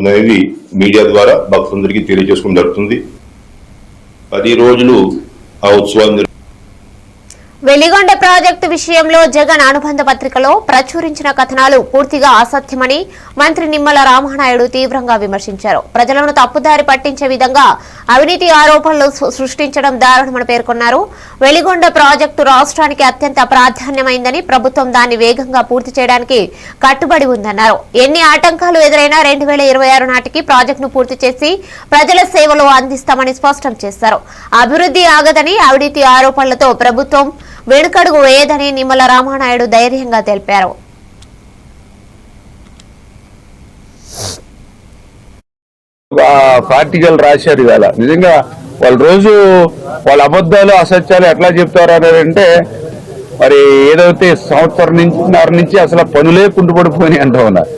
అనేది మీడియా ద్వారా భక్తులందరికీ తెలియజేసుకోవడం జరుగుతుంది. పది రోజులు ఆ ఉత్సవాన్ని వెలిగొండ ప్రాజెక్టు విషయంలో జగన్ అనుబంధ పత్రికలో ప్రచురించిన కథనాలు పూర్తిగా అసత్యమని మంత్రి నిమ్మల రామనాయుడు తీవ్రంగా విమర్శించారు. ప్రజలను తప్పుదారి పట్టించే విధంగా అవినీతి ఆరోపణలు సృష్టించడం దారుణమని పేర్కొన్నారు. వెలిగొండ ప్రాజెక్టు రాష్ట్రానికి అత్యంత ప్రాధాన్యమైందని ప్రభుత్వం దాన్ని వేగంగా పూర్తి చేయడానికి కట్టుబడి ఉందన్నారు. ఎన్ని ఆటంకాలు ఎదురైనా రెండు వేల ఇరవై ఆరు నాటికి ప్రాజెక్టును పూర్తి చేసి ప్రజల సేవలు అందిస్తామని స్పష్టం చేశారు. అభివృద్ధి ఆగదని అవినీతి ఆరోపణలతో ప్రభుత్వం వెనుకడుగు వేయదని నిమ్మల రామానాయుడు ధైర్యంగా తెలిపారు. ఆర్టికల్ రాశారు ఇవాళ. నిజంగా వాళ్ళు రోజు వాళ్ళ అబద్ధాలు అసత్యాలు ఎట్లా చెప్తారు అనేది అంటే మరి ఏదైతే సంవత్సరం నుంచి నర నుంచి అసలు పనులే కుంటుపడిపోయినాయి అంటూ ఉన్నారు.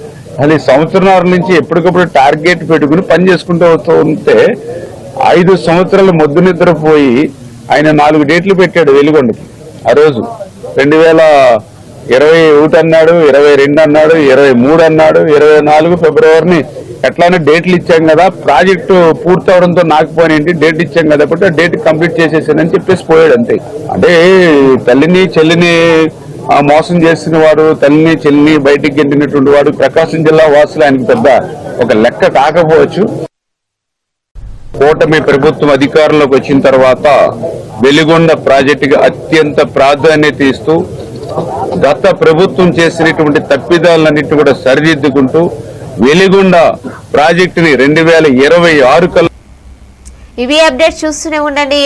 అది సంవత్సరంన్నర నుంచి ఎప్పటికప్పుడు టార్గెట్ పెట్టుకుని పని చేసుకుంటూ వస్తూ ఉంటే ఐదు సంవత్సరాలు మొద్దు నిద్రపోయి ఆయన నాలుగు డేట్లు పెట్టాడు వెలుగొండకి. ఆ రోజు రెండు వేల ఇరవై ఒకటి అన్నాడు ఇరవై రెండు అన్నాడు ఇరవై మూడు అన్నాడు ఇరవై నాలుగు ఫిబ్రవరిని ఎట్లానే డేట్లు ఇచ్చాం కదా. ప్రాజెక్టు పూర్తవడంతో నాకు డేట్ ఇచ్చాం కదా కాబట్టి డేట్ కంప్లీట్ చేసేసానని చెప్పేసి పోయాడు అంతే. అంటే తల్లిని చెల్లిని ఆ, మోసం చేసిన వాడు తల్లిని చెల్లిని బయటికి గెంటినటువంటి వాడు ప్రకాశం జిల్లా వాసులు ఆయనకి పెద్ద ఒక లెక్క కాకపోవచ్చు. కూటమి ప్రభుత్వం అధికారంలోకి వచ్చిన తర్వాత వెలిగొండ ప్రాజెక్టుకి అత్యంత ప్రాధాన్యత ఇస్తూ గత ప్రభుత్వం చేసినటువంటి తప్పిదాలన్నింటి కూడా సరిదిద్దుకుంటూ వెలిగొండ ప్రాజెక్టుని రెండు వేల ఇరవై ఆరు కల్లా ఇవి అప్డేట్స్ చూస్తూనే ఉండండి.